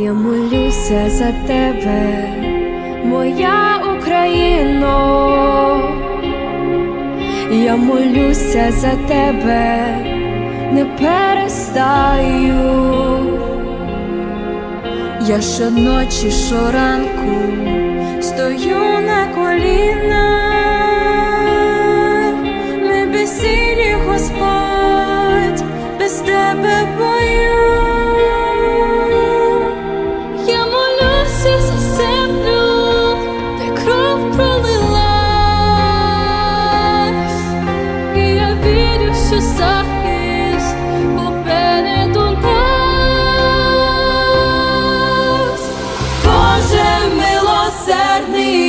Я молюся за тебе, моя Україно, я молюся за тебе, не перестаю. Я щоночі, щоранку стою на колінах, ми безсилі, Господь, без тебе бою. Вірю, захист попереду нас. Боже милосердний,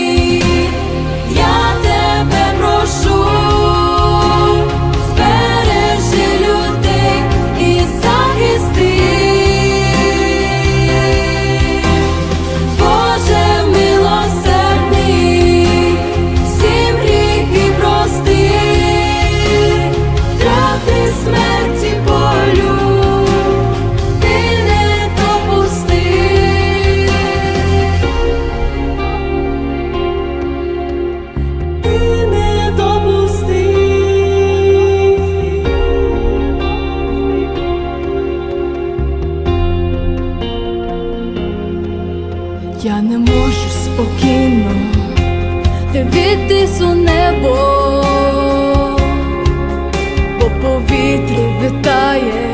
Я не можу спокійно дивитись у небо, бо повітря витає